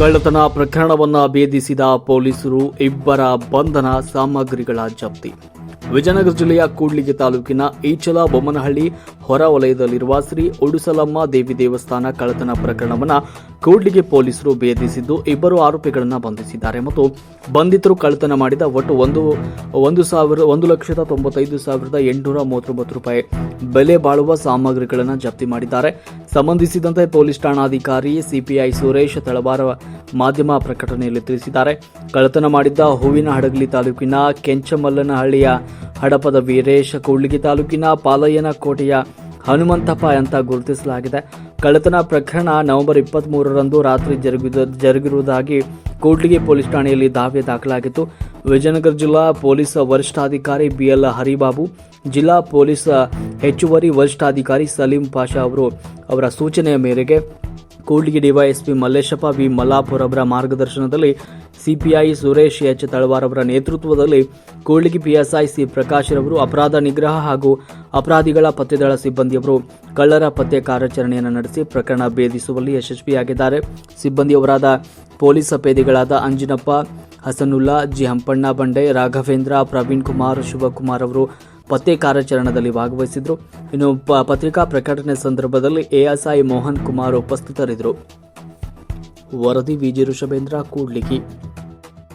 ಕಳ್ಳತನ ಪ್ರಕರಣವನ್ನು ಭೇದಿಸಿದ ಪೊಲೀಸರು ಇಬ್ಬರ ಬಂಧನ ಸಾಮಗ್ರಿಗಳ ಜಪ್ತಿ. ವಿಜಯನಗರ ಜಿಲ್ಲೆಯ ಕೂಡ್ಲಿಗಿ ತಾಲೂಕಿನ ಈಚಲ ಬೊಮ್ಮನಹಳ್ಳಿ ಹೊರ ವಲಯದಲ್ಲಿರುವ ಶ್ರೀ ಉಡುಸಲಮ್ಮ ದೇವಿ ದೇವಸ್ಥಾನ ಕಳ್ಳತನ ಪ್ರಕರಣವನ್ನು ಕೂಡ್ಲಿಗಿ ಪೊಲೀಸರು ಭೇದಿಸಿದ್ದು ಇಬ್ಬರು ಆರೋಪಿಗಳನ್ನು ಬಂಧಿಸಿದ್ದಾರೆ ಮತ್ತು ಬಂಧಿತರು ಕಳ್ಳತನ ಮಾಡಿದ ಒಟ್ಟು ಒಂದು ಒಂದು ಸಾವಿರ, ಒಂದು ಲಕ್ಷದ ತೊಂಬತ್ತೈದು ಸಾವಿರದ ಎಂಟುನೂರ ಮೂವತ್ತೊಂಬತ್ತು ರೂಪಾಯಿ ಬೆಲೆ ಬಾಳುವ ಸಾಮಗ್ರಿಗಳನ್ನು ಜಪ್ತಿ ಮಾಡಿದ್ದಾರೆ. ಸಂಬಂಧಿಸಿದಂತೆ police ಠಾಣಾಧಿಕಾರಿ C P I Suresh Talawar ಮಾಧ್ಯಮ ಪ್ರಕಟಣೆಯಲ್ಲಿ ತಿಳಿಸಿದ್ದಾರೆ. ಕಳ್ಳತನ ಮಾಡಿದ್ದ ಹೂವಿನ ಹಡಗಲಿ ತಾಲೂಕಿನ ಕೆಂಚಮಲ್ಲನಹಳ್ಳಿಯ ಹಡಪದ ವೀರೇಶ ಕೂಡ್ಲಿಗಿ ತಾಲೂಕಿನ ಪಾಲಯ್ಯನ ಕೋಟೆಯ ಹನುಮಂತಪ್ಪ ಅಂತ ಗುರುತಿಸಲಾಗಿದೆ. ಕಳ್ಳತನ ಪ್ರಕರಣ ನವೆಂಬರ್ ಇಪ್ಪತ್ತ್ ಮೂರರಂದು ರಾತ್ರಿ ಜರುಗಿದ ಜರುಗಿರುವುದಾಗಿ ಕೂಡ್ಲಿಗಿ ಪೊಲೀಸ್ ಠಾಣೆಯಲ್ಲಿ ದಾವೆ ದಾಖಲಾಗಿತ್ತು. ವಿಜಯನಗರ ಜಿಲ್ಲಾ ಪೊಲೀಸ್ ವರಿಷ್ಠಾಧಿಕಾರಿ ಬಿಎಲ್ ಹರಿಬಾಬು, ಜಿಲ್ಲಾ ಪೊಲೀಸ್ ಹೆಚ್ಚುವರಿ ವರಿಷ್ಠಾಧಿಕಾರಿ ಸಲೀಂ ಪಾಷಾ ಅವರು ಅವರ ಸೂಚನೆಯ ಮೇರೆಗೆ ಕೂಡ್ಲಿಗಿ ಡಿವೈಎಸ್ಪಿ ಮಲ್ಲೇಶಪ್ಪ ವಿ ಮಲ್ಲಾಪುರ್ ಅವರ ಮಾರ್ಗದರ್ಶನದಲ್ಲಿ ಸಿಪಿಐ ಸುರೇಶ್ ಎಚ್ ತಳವಾರ್ ಅವರ ನೇತೃತ್ವದಲ್ಲಿ ಕೂಡ್ಲಿಗಿ ಪಿಎಸ್ಐ ಸಿ ಪ್ರಕಾಶ್ ರವರು ಅಪರಾಧ ನಿಗ್ರಹ ಹಾಗೂ ಅಪರಾಧಿಗಳ ಪತ್ತೆದಳ ಸಿಬ್ಬಂದಿಯವರು ಕಳ್ಳರ ಪತ್ತೆ ಕಾರ್ಯಾಚರಣೆಯನ್ನು ನಡೆಸಿ ಪ್ರಕರಣ ಭೇದಿಸುವಲ್ಲಿ ಯಶಸ್ವಿಯಾಗಿದ್ದಾರೆ. ಸಿಬ್ಬಂದಿಯವರಾದ ಪೊಲೀಸ್ ಪೇದಿಗಳಾದ ಅಂಜಿನಪ್ಪ, ಹಸನುಲ್ಲಾ ಜಿ ಹಂಪಣ್ಣ ಬಂಡೆ, ರಾಘವೇಂದ್ರ, ಪ್ರವೀಣ್ ಕುಮಾರ್ ಶಿವಕುಮಾರ್ ಅವರು ಪತ್ತೆ ಕಾರ್ಯಾಚರಣೆಯಲ್ಲಿ ಭಾಗವಹಿಸಿದ್ರು. ಇನ್ನು ಪತ್ರಿಕಾ ಪ್ರಕಟಣೆ ಸಂದರ್ಭದಲ್ಲಿ ಎಎಸ್ಐ ಮೋಹನ್ ಕುಮಾರ್ ಉಪಸ್ಥಿತರಿದ್ದರು. ವರದಿ ವಿಜಿ ಋಷಭೇಂದ್ರ ಕೂಡ್ಲಿಗಿ.